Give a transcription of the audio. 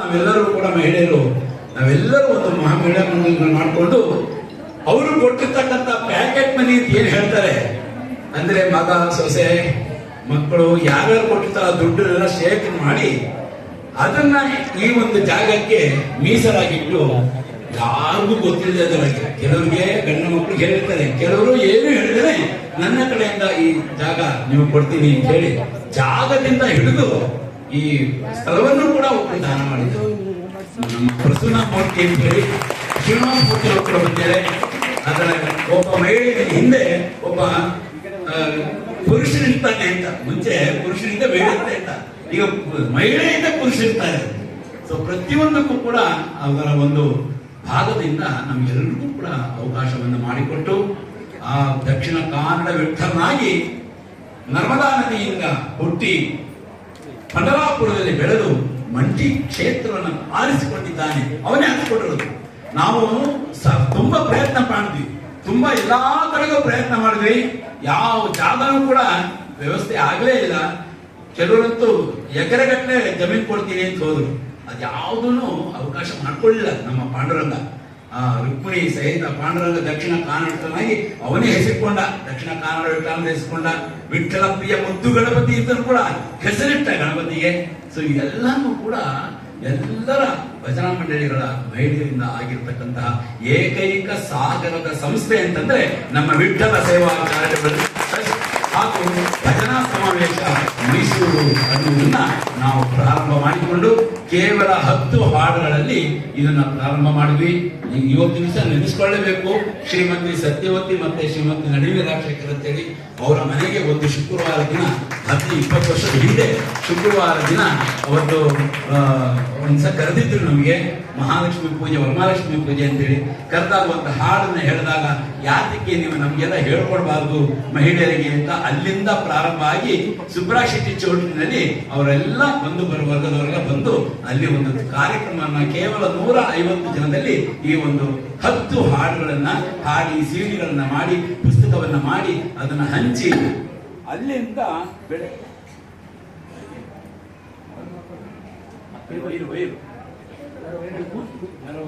ನಾವೆಲ್ಲರೂ ಕೂಡ ಮಹಿಳೆಯರು, ನಾವೆಲ್ಲರೂ ಒಂದು ಮಹಾ ಮಹಿಳಾ ಮಾಡಿಕೊಂಡು ಅವರು ಕೊಟ್ಟಿರ್ತಕ್ಕಂಥ ಪ್ಯಾಕೆಟ್ ಮನಿ ಅಂತ ಏನು ಹೇಳ್ತಾರೆ? ಅಂದ್ರೆ ಮಗ, ಸೊಸೆ, ಮಕ್ಕಳು ಯಾರ್ಯಾರು ಕೊಟ್ಟಿರ್ತಾರ ದುಡ್ಡನ್ನೆಲ್ಲ ಶೇಖರಣೆ ಮಾಡಿ ಅದನ್ನ ಈ ಒಂದು ಜಾಗಕ್ಕೆ ಮೀಸಲಾಗಿಟ್ಟು ಯಾರಿಗೂ ಗೊತ್ತಿಲ್ಲದ ಕೆಲವರಿಗೆ ಗಂಡು ಮಕ್ಕಳು ಹೇಳಿರ್ತಾರೆ. ಕೆಲವರು ಏನು ಹೇಳಿದರೆ ನನ್ನ ಕಡೆಯಿಂದ ಈ ಜಾಗ ನೀವು ಕೊಡ್ತೀನಿ ಅಂತ ಹೇಳಿ ಜಾಗದಿಂದ ಹಿಡಿದು ಈ ಸ್ಥಳವನ್ನು ಕೂಡ ಒಬ್ಬರು ದಾನ ಮಾಡಿದ್ರು. ನಮ್ಮ ಪ್ರಸನ್ನ ಮೂರ್ತಿ ಅಂತ ಹೇಳಿ ಮೂರ್ತಿ ಒಬ್ಬರು ಬಂದಿದ್ದಾರೆ. ಅದರ ಒಬ್ಬ ಮಹಿಳೆಯ ಹಿಂದೆ ಒಬ್ಬ ಪುರುಷನಿರ್ತಾನೆ ಅಂತ. ಮುಂಚೆ ಪುರುಷನಿಂದ ಬೇಡುತ್ತೆ ಅಂತ. ಈಗ ಮಹಿಳೆಯಿಂದ ಪುರುಷರಿರ್ತಾರೆ ಸೊ ಪ್ರತಿಯೊಂದಕ್ಕೂ ಕೂಡ ಅವರ ಒಂದು ಭಾಗದಿಂದ ನಮ್ಗೆಲ್ಲರಿಗೂ ಕೂಡ ಅವಕಾಶವನ್ನು ಮಾಡಿಕೊಟ್ಟು, ಆ ದಕ್ಷಿಣ ಕನ್ನಡ ವಿಠಲನಾಗಿ ನರ್ಮದಾ ನದಿಯಿಂದ ಹುಟ್ಟಿ ಪಂಡರಾಪುರದಲ್ಲಿ ಬೆಳೆದು ಮಂಟಿ ಕ್ಷೇತ್ರವನ್ನು ಆರಿಸಿಕೊಂಡಿದ್ದಾನೆ. ಅವನೇ ಹಾಕಿಕೊಂಡಿರೋದು ನಾವು ತುಂಬಾ ಪ್ರಯತ್ನ ಮಾಡಿದ್ವಿ. ತುಂಬಾ ಎಲ್ಲಾ ಕಡೆಗೂ ಪ್ರಯತ್ನ ಮಾಡಿದ್ವಿ. ಯಾವ ಜಾಗನೂ ಕೂಡ ವ್ಯವಸ್ಥೆ ಆಗಲೇ ಇಲ್ಲ. ಕೆಲವರಂತೂ ಎಕರೆಗಟ್ಟಲೆ ಜಮೀನು ಕೊಡ್ತೀನಿ ಅಂತ ಹೋದ್ರು. ಅದ್ಯಾವುದೂ ಅವಕಾಶ ಮಾಡ್ಕೊಳ್ಳಿಲ್ಲ ನಮ್ಮ ಪಾಂಡುರಂಗ. ಆ ರುಕ್ಮಿಣಿ ಸಹಿತ ಪಾಂಡುರಂಗ ದಕ್ಷಿಣ ಕನ್ನಡನಾಗಿ ಅವನೇ ಹೆಸರಿಕೊಂಡ ದಕ್ಷಿಣ ಕನ್ನಡ ವಿಠಲ ಹೆಸರಿಕೊಂಡ ವಿಠಲ ಪ್ರಿಯ ಮುದ್ದು ಗಣಪತಿ ಇದ್ದರೂ ಕೂಡ ಹೆಸರಿಟ್ಟ ಗಣಪತಿಗೆ. ಸೊ ಇದೆಲ್ಲನೂ ಕೂಡ ಎಲ್ಲರ ಭಜನಾ ಮಂಡಳಿಗಳ ಮಹಿಳೆಯರಿಂದ ಆಗಿರ್ತಕ್ಕಂತಹ ಏಕೈಕ ಸಾಗರದ ಸಂಸ್ಥೆ ಅಂತಂದ್ರೆ ನಮ್ಮ ವಿಠಲ ಸೇವಾ ಕಾರ್ಯಕ್ರಮ ಹಾಗೂ ಭಜನಾ ಸಮಾವೇಶ ಮೈಸೂರು ಅನ್ನುವುದನ್ನ ನಾವು ಪ್ರಾರಂಭ ಮಾಡಿಕೊಂಡು ಕೇವಲ ಹತ್ತು ಹಾಡುಗಳಲ್ಲಿ ಇದನ್ನ ಪ್ರಾರಂಭ ಮಾಡಿದ್ವಿ. ನೀವು ಇವತ್ತಿನ ದಿವಸ ನೆನೆಸ್ಕೊಳ್ಳಬೇಕು. ಶ್ರೀಮತಿ ಸತ್ಯವತಿ ಮತ್ತೆ ಶ್ರೀಮತಿ ನಳಿನಿ ರಾಜಶೇಖರ್ ಅಂತೇಳಿ ಅವರ ಮನೆಗೆ ಒಂದು ಶುಕ್ರವಾರ ದಿನ ಹತ್ತು ಇಪ್ಪತ್ತು ವರ್ಷದ ಹಿಂದೆ ಶುಕ್ರವಾರ ದಿನ ಅವತ್ತು ಒಂದ್ಸ ಕರೆದಿದ್ರು ನಮಗೆ ಮಹಾಲಕ್ಷ್ಮಿ ಪೂಜೆ ವರಮಹಾಲಕ್ಷ್ಮಿ ಪೂಜೆ ಅಂತೇಳಿ. ಕರೆದಾಗ ಒಂದು ಹಾಡನ್ನ ಹೇಳಿದಾಗ ಯಾತಕ್ಕೆ ನೀವು ನಮಗೆಲ್ಲ ಹೇಳ್ಕೊಡ್ಬಾರ್ದು ಮಹಿಳೆಯರಿಗೆ ಅಂತ ಅಲ್ಲಿಂದ ಪ್ರಾರಂಭ ಆಗಿ ಸುಬ್ರಾ ಶೆಟ್ಟಿ ಚೌಟ್ರಿನಲ್ಲಿ ಅವರೆಲ್ಲ ಬಂದು ಬರುವ ವರ್ಗದವರೆಲ್ಲ ಬಂದು ಅಲ್ಲಿ ಒಂದು ಕಾರ್ಯಕ್ರಮವನ್ನ ಕೇವಲ ನೂರ ಐವತ್ತು ಜನದಲ್ಲಿ ಈ ಒಂದು ಹತ್ತು ಹಾಡುಗಳನ್ನ ಹಾಡಿ, ಸೀರೆಗಳನ್ನ ಮಾಡಿ, ಪುಸ್ತಕವನ್ನ ಮಾಡಿ ಅದನ್ನ ಹಂಚಿ ಅಲ್ಲಿಂದ ಬೆಳೆ ವೈರು.